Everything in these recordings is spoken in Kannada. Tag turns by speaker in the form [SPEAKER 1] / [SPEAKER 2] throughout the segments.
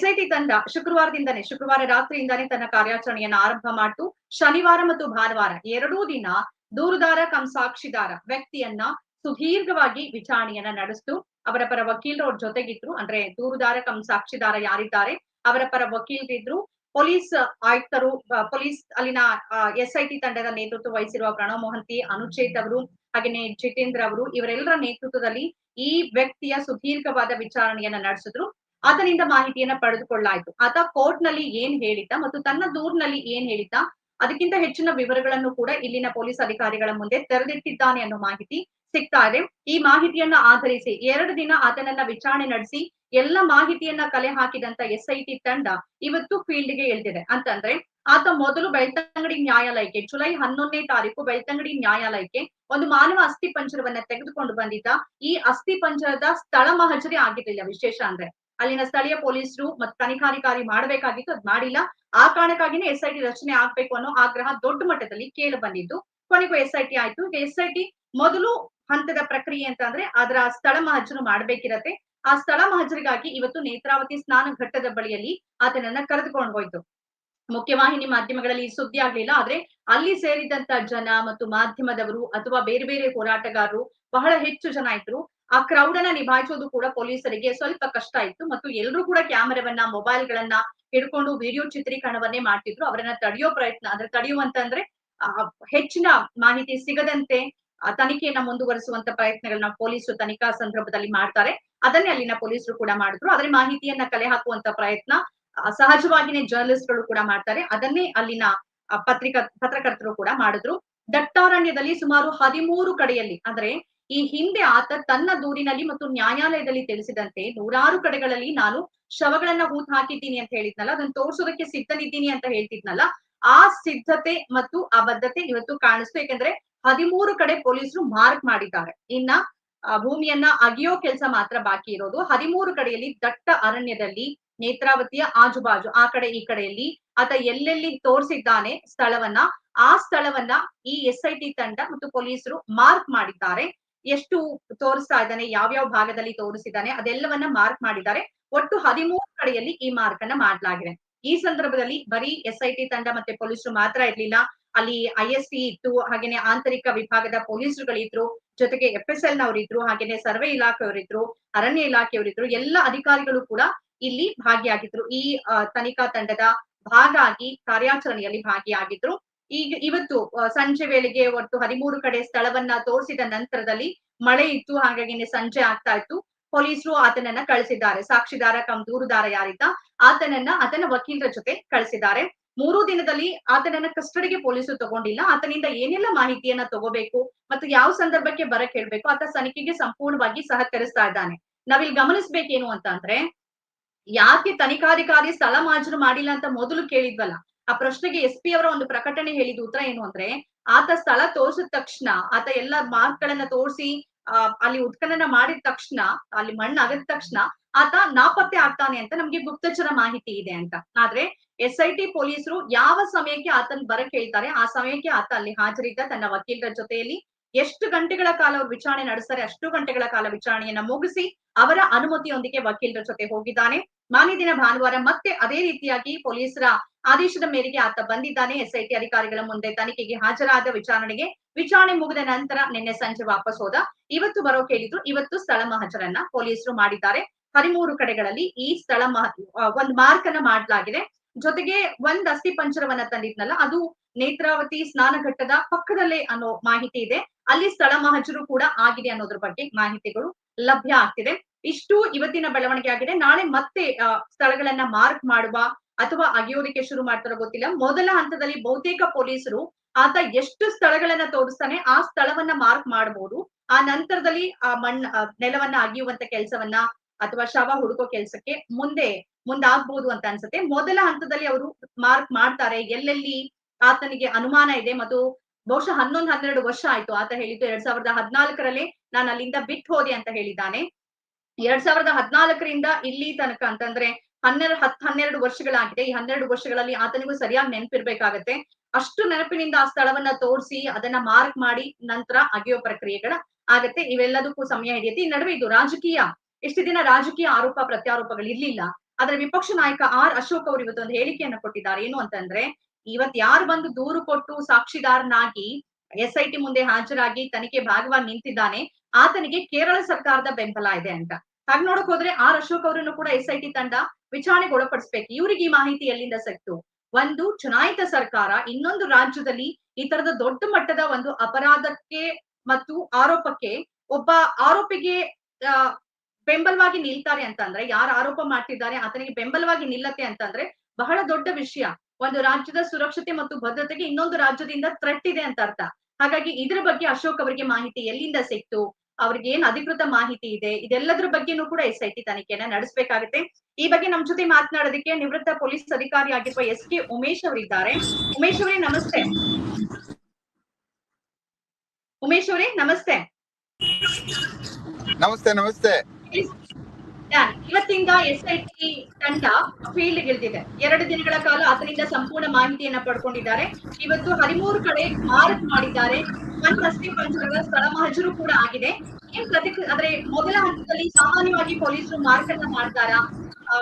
[SPEAKER 1] ಎಸ್ಐಟಿ ತಂಡ ಶುಕ್ರವಾರದಿಂದನೇ, ಶುಕ್ರವಾರ ರಾತ್ರಿಯಿಂದಾನೇ ತನ್ನ ಕಾರ್ಯಾಚರಣೆಯನ್ನು ಆರಂಭ ಮಾಡಿತು. ಶನಿವಾರ ಮತ್ತು ಭಾನುವಾರ ಎರಡೂ ದಿನ ದೂರುದಾರ ಕಂ ಸಾಕ್ಷಿದಾರ ವ್ಯಕ್ತಿಯನ್ನ ಸುದೀರ್ಘವಾಗಿ ವಿಚಾರಣೆಯನ್ನ ನಡೆಸಿತು. ಅವರ ಪರ ವಕೀಲರು ಅವ್ರ ಜೊತೆಗಿದ್ರು. ಅಂದ್ರೆ ದೂರುದಾರ ಕಂ ಸಾಕ್ಷಿದಾರ ಯಾರಿದ್ದಾರೆ ಅವರ ಪರ ವಕೀಲರಿದ್ರು. ಪೊಲೀಸ್ ಆಯುಕ್ತರು ಪೊಲೀಸ್ ಅಲ್ಲಿನ ಎಸ್ ಐ ಟಿ ತಂಡದ ನೇತೃತ್ವ ವಹಿಸಿರುವ ಪ್ರಣವ್ ಮೊಹಂತಿ, ಅನುಚೇತ್ ಅವರು, ಹಾಗೇನೆ ಜಿತೇಂದ್ರ ಅವರು, ಇವರೆಲ್ಲರ ನೇತೃತ್ವದಲ್ಲಿ ಈ ವ್ಯಕ್ತಿಯ ಸುದೀರ್ಘವಾದ ವಿಚಾರಣೆಯನ್ನ ನಡೆಸಿದ್ರು. ಆತನಿಂದ ಮಾಹಿತಿಯನ್ನ ಪಡೆದುಕೊಳ್ಳಾಯ್ತು. ಆತ ಕೋರ್ಟ್ನಲ್ಲಿ ಏನ್ ಹೇಳಿದ್ದ ಮತ್ತು ತನ್ನ ದೂರ್ನಲ್ಲಿ ಏನ್ ಹೇಳಿದ್ದ ಅದಕ್ಕಿಂತ ಹೆಚ್ಚಿನ ವಿವರಗಳನ್ನು ಕೂಡ ಇಲ್ಲಿನ ಪೊಲೀಸ್ ಅಧಿಕಾರಿಗಳ ಮುಂದೆ ತೆರೆದಿಟ್ಟಿದ್ದಾನೆ ಅನ್ನೋ ಮಾಹಿತಿ ಸಿಗ್ತಾ ಈ ಮಾಹಿತಿಯನ್ನ ಆಧರಿಸಿ ಎರಡು ದಿನ ಆತನನ್ನ ವಿಚಾರಣೆ ನಡೆಸಿ ಎಲ್ಲ ಮಾಹಿತಿಯನ್ನ ಕಲೆ ಹಾಕಿದಂತ ಎಸ್ ಐ ಟಿ ತಂಡ ಇವತ್ತು ಫೀಲ್ಡ್ಗೆ ಇಳಿದಿದೆ ಅಂತಂದ್ರೆ ಆತ ಮೊದಲು ಬೆಳ್ತಂಗಡಿ ನ್ಯಾಯಾಲಯಕ್ಕೆ ಜುಲೈ ಹನ್ನೊಂದನೇ ತಾರೀಕು ಬೆಳ್ತಂಗಡಿ ನ್ಯಾಯಾಲಯಕ್ಕೆ ಒಂದು ಮಾನವ ಅಸ್ಥಿ ಪಂಜರವನ್ನ ತೆಗೆದುಕೊಂಡು ಬಂದಿದ್ದ. ಈ ಅಸ್ಥಿ ಪಂಜರದ ಸ್ಥಳ ಮಹಜರಿ ಆಗಿರ್ಲಿಲ್ಲ ವಿಶೇಷ ಅಂದ್ರೆ. ಅಲ್ಲಿನ ಸ್ಥಳೀಯ ಪೊಲೀಸರು ಮತ್ತು ತನಿಖಾಧಿಕಾರಿ ಮಾಡಬೇಕಾಗಿತ್ತು, ಅದ್ ಮಾಡಿಲ್ಲ. ಆ ಕಾರಣಕ್ಕಾಗಿನೇ ಎಸ್ಐಟಿ ರಚನೆ ಆಗ್ಬೇಕು ಅನ್ನೋ ಆಗ್ರಹ ದೊಡ್ಡ ಮಟ್ಟದಲ್ಲಿ ಕೇಳಿ ಬಂದಿದ್ದು. ಕೊನೆಗೂ ಎಸ್ಐಟಿ ಆಯ್ತು. ಎಸ್ಐಟಿ ಮೊದಲು ಹಂತದ ಪ್ರಕ್ರಿಯೆ ಅಂತ ಅಂದ್ರೆ ಅದರ ಸ್ಥಳ ಮಹಜರು ಮಾಡ್ಬೇಕಿರತ್ತೆ. ಆ ಸ್ಥಳ ಮಹಜರಿಗಾಗಿ ಇವತ್ತು ನೇತ್ರಾವತಿ ಸ್ನಾನ ಘಟ್ಟದ ಬಳಿಯಲ್ಲಿ ಆತನನ್ನ ಕರೆದುಕೊಂಡು ಹೋಯ್ತು. ಮುಖ್ಯವಾಹಿನಿ ಮಾಧ್ಯಮಗಳಲ್ಲಿ ಸುದ್ದಿ ಆಗ್ಲಿಲ್ಲ, ಆದ್ರೆ ಅಲ್ಲಿ ಸೇರಿದಂತ ಜನ ಮತ್ತು ಮಾಧ್ಯಮದವರು ಅಥವಾ ಬೇರೆ ಬೇರೆ ಹೋರಾಟಗಾರರು ಬಹಳ ಹೆಚ್ಚು ಜನ ಇದ್ರು. ಆ ಕ್ರೌಡ್ ಅನ್ನ ನಿಭಾಯಿಸೋದು ಕೂಡ ಪೊಲೀಸರಿಗೆ ಸ್ವಲ್ಪ ಕಷ್ಟ ಇತ್ತು. ಮತ್ತು ಎಲ್ಲರೂ ಕೂಡ ಕ್ಯಾಮೆರಾವನ್ನ ಮೊಬೈಲ್ ಗಳನ್ನ ಹಿಡ್ಕೊಂಡು ವಿಡಿಯೋ ಚಿತ್ರೀಕರಣವನ್ನೇ ಮಾಡ್ತಿದ್ರು. ಅವರನ್ನ ತಡೆಯೋ ಪ್ರಯತ್ನ ಅಂದ್ರೆ ತಡೆಯುವಂತಂದ್ರೆ ಆ, ಹೆಚ್ಚಿನ ಮಾಹಿತಿ ಸಿಗದಂತೆ ತನಿಖೆಯನ್ನ ಮುಂದುವರಿಸುವಂತ ಪ್ರಯತ್ನಗಳನ್ನ ಪೊಲೀಸರು ತನಿಖಾ ಸಂದರ್ಭದಲ್ಲಿ ಮಾಡ್ತಾರೆ. ಅದನ್ನೇ ಅಲ್ಲಿನ ಪೊಲೀಸರು ಕೂಡ ಮಾಡಿದ್ರು. ಆದ್ರೆ ಮಾಹಿತಿಯನ್ನ ಕಲೆ ಹಾಕುವಂತ ಪ್ರಯತ್ನ ಸಹಜವಾಗಿನೇ ಜರ್ನಲಿಸ್ಟ್ಗಳು ಕೂಡ ಮಾಡ್ತಾರೆ. ಅದನ್ನೇ ಅಲ್ಲಿನ ಪತ್ರಿಕಾ ಪತ್ರಕರ್ತರು ಕೂಡ ಮಾಡಿದ್ರು. ದಟ್ಟಾರಣ್ಯದಲ್ಲಿ ಸುಮಾರು ಹದಿಮೂರು ಕಡೆಯಲ್ಲಿ ಅಂದ್ರೆ ಈ ಹಿಂದೆ ಆತ ತನ್ನ ದೂರಿನಲ್ಲಿ ಮತ್ತು ನ್ಯಾಯಾಲಯದಲ್ಲಿ ತಿಳಿಸಿದಂತೆ ನೂರಾರು ಕಡೆಗಳಲ್ಲಿ ನಾನು ಶವಗಳನ್ನ ಹೂತ್ ಹಾಕಿದ್ದೀನಿ ಅಂತ ಹೇಳಿದ್ನಲ್ಲ, ಅದನ್ನ ತೋರ್ಸೋದಕ್ಕೆ ಸಿದ್ಧನಿದ್ದೀನಿ ಅಂತ ಹೇಳ್ತಿದ್ನಲ್ಲ, ಆ ಸಿದ್ಧತೆ ಮತ್ತು ಆ ಬದ್ಧತೆ ಇವತ್ತು ಕಾಣಿಸ್ತು. ಯಾಕಂದ್ರೆ ಹದಿಮೂರು ಕಡೆ ಪೊಲೀಸರು ಮಾರ್ಕ್ ಮಾಡಿದ್ದಾರೆ. ಇನ್ನ ಭೂಮಿಯನ್ನ ಅಗಿಯೋ ಕೆಲಸ ಮಾತ್ರ ಬಾಕಿ ಇರೋದು. ಹದಿಮೂರು ಕಡೆಯಲ್ಲಿ ದಟ್ಟ ಅರಣ್ಯದಲ್ಲಿ ನೇತ್ರಾವತಿಯ ಆಜುಬಾಜು, ಆ ಕಡೆ ಈ ಕಡೆಯಲ್ಲಿ ಆತ ಎಲ್ಲೆಲ್ಲಿ ತೋರಿಸಿದ್ದಾನೆ ಸ್ಥಳವನ್ನ, ಆ ಸ್ಥಳವನ್ನ ಈ ಎಸ್ ಐ ತಂಡ ಮತ್ತು ಪೊಲೀಸರು ಮಾರ್ಕ್ ಮಾಡಿದ್ದಾರೆ. ಎಷ್ಟು ತೋರಿಸ್ತಾ ಇದ್ದಾನೆ, ಯಾವ್ಯಾವ ಭಾಗದಲ್ಲಿ ತೋರಿಸಿದ್ದಾನೆ, ಅದೆಲ್ಲವನ್ನ ಮಾರ್ಕ್ ಮಾಡಿದ್ದಾರೆ. ಒಟ್ಟು ಹದಿಮೂರು ಕಡೆಯಲ್ಲಿ ಈ ಮಾರ್ಕ್ ಅನ್ನ ಮಾಡಲಾಗಿದೆ. ಈ ಸಂದರ್ಭದಲ್ಲಿ ಬರೀ ಎಸ್ ಐ ತಂಡ ಮತ್ತೆ ಪೊಲೀಸರು ಮಾತ್ರ ಇರ್ಲಿಲ್ಲ. ಅಲ್ಲಿ ಐ ಎಸ್ ಟಿ ಇತ್ತು, ಹಾಗೇನೆ ಆಂತರಿಕ ವಿಭಾಗದ ಪೊಲೀಸರುಗಳಿದ್ರು, ಜೊತೆಗೆ ಎಫ್ ಎಸ್ ಎಲ್ ನವರಿದ್ರು ಹಾಗೇನೆ ಸರ್ವೆ ಇಲಾಖೆಯವರಿದ್ರು, ಅರಣ್ಯ ಇಲಾಖೆಯವರಿದ್ರು, ಎಲ್ಲ ಅಧಿಕಾರಿಗಳು ಕೂಡ ಇಲ್ಲಿ ಭಾಗಿಯಾಗಿದ್ರು. ಈ ತನಿಖಾ ತಂಡದ ಭಾಗ ಆಗಿ ಕಾರ್ಯಾಚರಣೆಯಲ್ಲಿ ಭಾಗಿಯಾಗಿದ್ರು. ಈಗ ಇವತ್ತು ಸಂಜೆ ವೇಳೆಗೆ ಒಟ್ಟು ಹದಿಮೂರು ಕಡೆ ಸ್ಥಳವನ್ನ ತೋರಿಸಿದ ನಂತರದಲ್ಲಿ ಮಳೆ ಇತ್ತು, ಹಾಗಾಗಿ ಸಂಜೆ ಆಗ್ತಾ ಇತ್ತು. ಪೊಲೀಸರು ಆತನನ್ನ ಕಳಿಸಿದ್ದಾರೆ. ಸಾಕ್ಷಿದಾರ ಕಮ್, ದೂರುದಾರ ಯಾರಿದ್ದ, ಆತನನ್ನ ಆತನ ವಕೀಲರ ಜೊತೆ ಕಳಿಸಿದ್ದಾರೆ. ಮೂರು ದಿನದಲ್ಲಿ ಆತನನ್ನ ಕಸ್ಟಡಿಗೆ ಪೊಲೀಸರು ತಗೊಂಡಿಲ್ಲ. ಆತನಿಂದ ಏನೆಲ್ಲ ಮಾಹಿತಿಯನ್ನ ತಗೋಬೇಕು ಮತ್ತು ಯಾವ ಸಂದರ್ಭಕ್ಕೆ ಬರಕ್ ಹೇಳ್ಬೇಕು ಆತ ತನಿಖೆಗೆ ಸಂಪೂರ್ಣವಾಗಿ ಸಹಕರಿಸ್ತಾ ಇದ್ದಾನೆ. ನಾವಿಲ್ಲಿ ಗಮನಿಸ್ಬೇಕೇನು ಅಂತ ಅಂದ್ರೆ, ಯಾಕೆ ತನಿಖಾಧಿಕಾರಿ ಸ್ಥಳ ಮಾಜರು ಮಾಡಿಲ್ಲ ಅಂತ ಮೊದಲು ಕೇಳಿದ್ವಲ್ಲ ಆ ಪ್ರಶ್ನೆಗೆ ಎಸ್ ಪಿ ಅವರ ಒಂದು ಪ್ರಕಟಣೆ ಹೇಳಿದ ಉತ್ತರ ಏನು ಅಂದ್ರೆ, ಆತ ಸ್ಥಳ ತೋರಿಸಿದ ತಕ್ಷಣ, ಆತ ಎಲ್ಲ ಮಾರ್ಕ್ ಗಳನ್ನ ತೋರಿಸಿ ಅಲ್ಲಿ ಉತ್ಖನನ ಮಾಡಿದ ತಕ್ಷಣ, ಅಲ್ಲಿ ಮಣ್ಣು ಅಗದ ತಕ್ಷಣ, ಆತ ನಾಪತ್ತೆ ಆಗ್ತಾನೆ ಅಂತ ನಮ್ಗೆ ಗುಪ್ತಚರ ಮಾಹಿತಿ ಇದೆ ಅಂತ. ಆದ್ರೆ ಎಸ್ ಐ ಟಿ ಪೊಲೀಸರು ಯಾವ ಸಮಯಕ್ಕೆ ಆತನ್ ಬರಕ್ ಹೇಳ್ತಾರೆ ಆ ಸಮಯಕ್ಕೆ ಆತ ಅಲ್ಲಿ ಹಾಜರಿದ್ದ ತನ್ನ ವಕೀಲರ ಜೊತೆಯಲ್ಲಿ ಎಷ್ಟು ಗಂಟೆಗಳ ಕಾಲ ಅವ್ರು ವಿಚಾರಣೆ ನಡೆಸ್ತಾರೆ, ಅಷ್ಟು ಗಂಟೆಗಳ ಕಾಲ ವಿಚಾರಣೆಯನ್ನ ಮುಗಿಸಿ ಅವರ ಅನುಮತಿಯೊಂದಿಗೆ ವಕೀಲರ ಜೊತೆ ಹೋಗಿದ್ದಾನೆ. ಮಾನ್ಯ ದಿನ ಭಾನುವಾರ ಮತ್ತೆ ಅದೇ ರೀತಿಯಾಗಿ ಪೊಲೀಸರ ಆದೇಶದ ಮೇರೆಗೆ ಆತ ಬಂದಿದ್ದಾನೆ. ಎಸ್ಐಟಿ ಅಧಿಕಾರಿಗಳ ಮುಂದೆ ತನಿಖೆಗೆ ಹಾಜರಾದ ವಿಚಾರಣೆಗೆ ವಿಚಾರಣೆ ಮುಗಿದ ನಂತರ ನಿನ್ನೆ ಸಂಜೆ ವಾಪಸ್ ಹೋದ. ಇವತ್ತು ಬರೋ ಕೇಳಿದ್ರು ಇವತ್ತು ಸ್ಥಳ ಮಹಜರನ್ನ ಪೊಲೀಸರು ಮಾಡಿದ್ದಾರೆ. ಹದಿಮೂರು ಕಡೆಗಳಲ್ಲಿ ಈ ಸ್ಥಳ ಮಹ ಒಂದ್ ಮಾರ್ಕ್ ಅನ್ನ ಮಾಡಲಾಗಿದೆ. ಜೊತೆಗೆ ಒಂದ್ ಅಸ್ಥಿ ಪಂಚರವನ್ನ ತಂದಿದ್ನಲ್ಲ, ಅದು ನೇತ್ರಾವತಿ ಸ್ನಾನಘಟ್ಟದ ಪಕ್ಕದಲ್ಲೇ ಅನ್ನೋ ಮಾಹಿತಿ ಇದೆ. ಅಲ್ಲಿ ಸ್ಥಳ ಮಹಜರು ಕೂಡ ಆಗಿದೆ ಅನ್ನೋದ್ರ ಬಗ್ಗೆ ಮಾಹಿತಿಗಳು ಲಭ್ಯ ಆಗ್ತಿದೆ. ಇಷ್ಟು ಇವತ್ತಿನ ಬೆಳವಣಿಗೆ ಆಗಿದೆ. ನಾಳೆ ಮತ್ತೆ ಸ್ಥಳಗಳನ್ನ ಮಾರ್ಕ್ ಮಾಡುವ ಅಥವಾ ಅಗಿಯೋದಕ್ಕೆ ಶುರು ಮಾಡ್ತಾರೋ ಗೊತ್ತಿಲ್ಲ. ಮೊದಲ ಹಂತದಲ್ಲಿ ಬಹುತೇಕ ಪೊಲೀಸರು ಆತ ಎಷ್ಟು ಸ್ಥಳಗಳನ್ನ ತೋರಿಸ್ತಾನೆ, ಆ ಸ್ಥಳವನ್ನ ಮಾರ್ಕ್ ಮಾಡಬಹುದು ಆ ನಂತರದಲ್ಲಿ ಆ ಮಣ್ಣ ನೆಲವನ್ನ ಅಗಿಯುವಂತ ಕೆಲಸವನ್ನ ಅಥವಾ ಶವ ಹುಡುಕೋ ಕೆಲಸಕ್ಕೆ ಮುಂದೆ ಮುಂದಾಗ್ಬಹುದು ಅಂತ ಅನ್ಸುತ್ತೆ. ಮೊದಲ ಹಂತದಲ್ಲಿ ಅವರು ಮಾರ್ಕ್ ಮಾಡ್ತಾರೆ. ಎಲ್ಲೆಲ್ಲಿ ಆತನಿಗೆ ಅನುಮಾನ ಇದೆ ಮತ್ತು ಬಹುಶಃ ಹನ್ನೊಂದು ಹನ್ನೆರಡು ವರ್ಷ ಆಯ್ತು. ಆತ ಹೇಳಿದ್ದು ಎರಡ್ ಸಾವಿರದ ಹದಿನಾಲ್ಕರಲ್ಲಿ ನಾನು ಅಲ್ಲಿಂದ ಬಿಟ್ಟು ಹೋದೆ ಅಂತ ಹೇಳಿದ್ದಾನೆ. ಎರಡ್ ಸಾವಿರದ ಹದ್ನಾಲ್ಕರಿಂದ ಇಲ್ಲಿ ತನಕ ಅಂತಂದ್ರೆ ಹನ್ನೆರಡು ಹತ್ ಹನ್ನೆರಡು ವರ್ಷಗಳಾಗಿದೆ. ಈ ಹನ್ನೆರಡು ವರ್ಷಗಳಲ್ಲಿ ಆತನಿಗೂ ಸರಿಯಾಗಿ ನೆನಪಿರ್ಬೇಕಾಗತ್ತೆ. ಅಷ್ಟು ನೆನಪಿನಿಂದ ಆ ಸ್ಥಳವನ್ನ ತೋರಿಸಿ, ಅದನ್ನ ಮಾರ್ಕ್ ಮಾಡಿ ನಂತರ ಅಗೆಯೋ ಪ್ರಕ್ರಿಯೆಗಳ ಆಗತ್ತೆ. ಇವೆಲ್ಲದಕ್ಕೂ ಸಮಯ ಹಿಡಿಯುತ್ತೆ. ಈ ನಡುವೆ ಇದು ರಾಜಕೀಯ. ಎಷ್ಟು ದಿನ ರಾಜಕೀಯ ಆರೋಪ, ಪ್ರತ್ಯಾರೋಪಗಳು ಇರ್ಲಿಲ್ಲ. ಆದ್ರೆ ವಿಪಕ್ಷ ನಾಯಕ ಆರ್ ಅಶೋಕ್ ಅವರು ಇವತ್ತೊಂದು ಹೇಳಿಕೆಯನ್ನ ಕೊಟ್ಟಿದ್ದಾರೆ. ಏನು ಅಂತಂದ್ರೆ, ಇವತ್ ಯಾರು ಬಂದು ದೂರು ಕೊಟ್ಟು ಸಾಕ್ಷಿದಾರನಾಗಿ ಎಸ್ ಐ ಟಿ ಮುಂದೆ ಹಾಜರಾಗಿ ತನಿಖೆ ಭಾಗವಾಗಿ ನಿಂತಿದ್ದಾನೆ, ಆತನಿಗೆ ಕೇರಳ ಸರ್ಕಾರದ ಬೆಂಬಲ ಇದೆ ಅಂತ. ಹಾಗೆ ನೋಡಕ್ ಹೋದ್ರೆ ಆರ್ ಅಶೋಕ್ ಅವರನ್ನು ಕೂಡ ಎಸ್ ಐ ಟಿ ತಂಡ ವಿಚಾರಣೆಗೆ ಒಳಪಡಿಸ್ಬೇಕು. ಇವ್ರಿಗೆ ಈ ಮಾಹಿತಿ ಎಲ್ಲಿಂದ ಸಿಕ್ತು? ಒಂದು, ಚುನಾಯಿತ ಸರ್ಕಾರ, ಇನ್ನೊಂದು ರಾಜ್ಯದಲ್ಲಿ ಈ ತರದ ದೊಡ್ಡ ಮಟ್ಟದ ಒಂದು ಅಪರಾಧಕ್ಕೆ ಮತ್ತು ಆರೋಪಕ್ಕೆ ಒಬ್ಬ ಆರೋಪಿಗೆ ಬೆಂಬಲವಾಗಿ ನಿಲ್ತಾರೆ ಅಂತಂದ್ರೆ, ಯಾರು ಆರೋಪ ಮಾಡ್ತಿದ್ದಾರೆ, ಆತನಿಗೆ ಬೆಂಬಲವಾಗಿ ನಿಲ್ಲತ್ತೆ ಅಂತಂದ್ರೆ, ಬಹಳ ದೊಡ್ಡ ವಿಷಯ. ಒಂದು ರಾಜ್ಯದ ಸುರಕ್ಷತೆ ಮತ್ತು ಭದ್ರತೆಗೆ ಇನ್ನೊಂದು ರಾಜ್ಯದಿಂದ ಥ್ರೆಟ್ ಇದೆ ಅಂತ ಅರ್ಥ. ಹಾಗಾಗಿ ಇದರ ಬಗ್ಗೆ ಅಶೋಕ್ ಅವರಿಗೆ ಮಾಹಿತಿ ಎಲ್ಲಿಂದ ಸಿಕ್ತು? ಅವ್ರಿಗೆ ಏನ್ ಅಧಿಕೃತ ಮಾಹಿತಿ ಇದೆ ಇದೆಲ್ಲದ್ರ ಬಗ್ಗೆನೂ ಕೂಡ ಎಸ್ ಐ ಟಿ ತನಿಖೆಯನ್ನ ನಡೆಸಬೇಕಾಗುತ್ತೆ. ಈ ಬಗ್ಗೆ ನಮ್ ಜೊತೆ ಮಾತನಾಡೋದಕ್ಕೆ ನಿವೃತ್ತ ಪೊಲೀಸ್ ಅಧಿಕಾರಿ ಆಗಿರುವ ಎಸ್ ಕೆ ಉಮೇಶ್ ಅವರಿದ್ದಾರೆ. ಉಮೇಶ್ ಅವರೇ ನಮಸ್ತೆ. ಉಮೇಶ್ ಅವರೇ ನಮಸ್ತೆ.
[SPEAKER 2] ನಮಸ್ತೆ ನಮಸ್ತೆ.
[SPEAKER 1] ಇವತ್ತಿಂದ ಎಸ್ ಐ ಟಿ ತಂಡ ಫೀಲ್ಡ್ ಇಳಿದಿದೆ ಎರಡು ದಿನಗಳ ಕಾಲ ಅದರಿಂದ ಸಂಪೂರ್ಣ ಮಾಹಿತಿಯನ್ನ ಪಡ್ಕೊಂಡಿದ್ದಾರೆ. ಇವತ್ತು ಹದಿಮೂರು ಕಡೆ ಮಾರ್ಕ್ ಮಾಡಿದ್ದಾರೆ. ಒಂದು ರಸ್ತೆ ಪಂಚರದ ಸ್ಥಳ ಮಹಜರು ಕೂಡ ಆಗಿದೆ. ಏನ್ ಪ್ರತಿ ಅಂದ್ರೆ ಮೊದಲ ಹಂತದಲ್ಲಿ ಸಾಮಾನ್ಯವಾಗಿ ಪೊಲೀಸರು ಮಾರ್ಕ್ ಅನ್ನ ಮಾಡ್ತಾರಾ